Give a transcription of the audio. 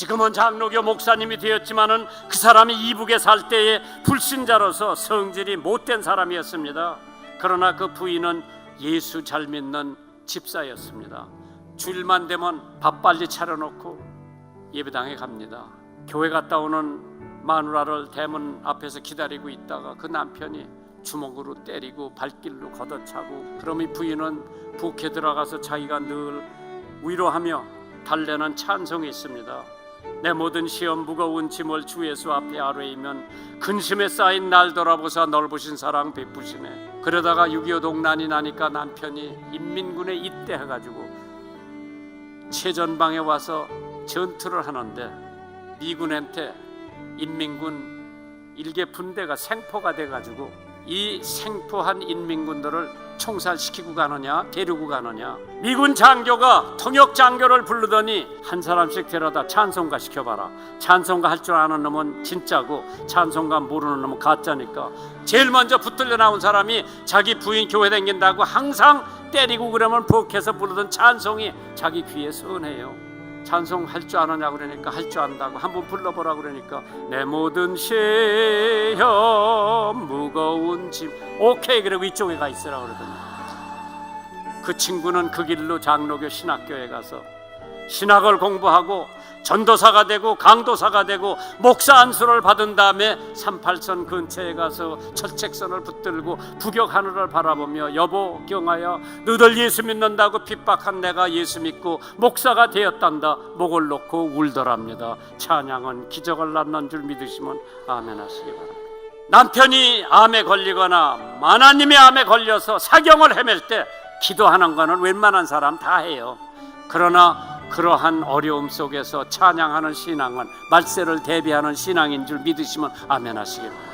지금은 장로교 목사님이 되었지만은 그 사람이 이북에 살 때에 불신자로서 성질이 못된 사람이었습니다. 그러나 그 부인은 예수 잘 믿는 집사였습니다. 주일만 되면 밥 빨리 차려놓고 예배당에 갑니다. 교회 갔다 오는 마누라를 대문 앞에서 기다리고 있다가 그 남편이 주먹으로 때리고 발길로 걷어차고 이 부인은 부엌에 들어가서 자기가 늘 위로하며 달래는 찬송이 있습니다. 내 모든 시험 무거운 짐을 주 예수 앞에 아뢰이면 근심에 쌓인 날 돌아보사 넓으신 사랑 베푸시네. 그러다가 6.25 동란이 나니까 남편이 인민군에 입대해가지고 최전방에 와서 전투를 하는데 미군한테 인민군 일개 분대가 생포가 돼가지고 이 생포한 인민군들을 총살시키고 가느냐 데리고 가느냐. 미군 장교가 통역 장교를 부르더니 한 사람씩 데려다 찬송가 시켜봐라. 찬송가 할 줄 아는 놈은 진짜고 찬송가 모르는 놈은 가짜니까. 제일 먼저 붙들려 나온 사람이 자기 부인 교회 다닌다고 항상 때리고 그러면 부엌에서 부르던 찬송이 자기 귀에 선해요. 찬송 할 줄 아느냐 그러니까 할 줄 안다고 한번 불러보라 그러니까 내 모든 시험 무거운 짐 오케이 그리고 이쪽에 가 있으라 그러더니 그 친구는 그 길로 장로교 신학교에 가서 신학을 공부하고 전도사가 되고 강도사가 되고 목사 안수를 받은 다음에 38선 근처에 가서 철책선을 붙들고 북역 하늘을 바라보며 여보 경아야 너들 예수 믿는다고 핍박한 내가 예수 믿고 목사가 되었단다. 목을 놓고 울더랍니다. 찬양은 기적을 낳는 줄 믿으시면 아멘 하시기 바랍니다 남편이 암에 걸리거나 하나님의 암에 걸려서 사경을 헤맬 때 기도하는 거는 웬만한 사람 다 해요 그러나 그러한 어려움 속에서 찬양하는 신앙은 말세를 대비하는 신앙인 줄 믿으시면 아멘 하시기 바랍니다.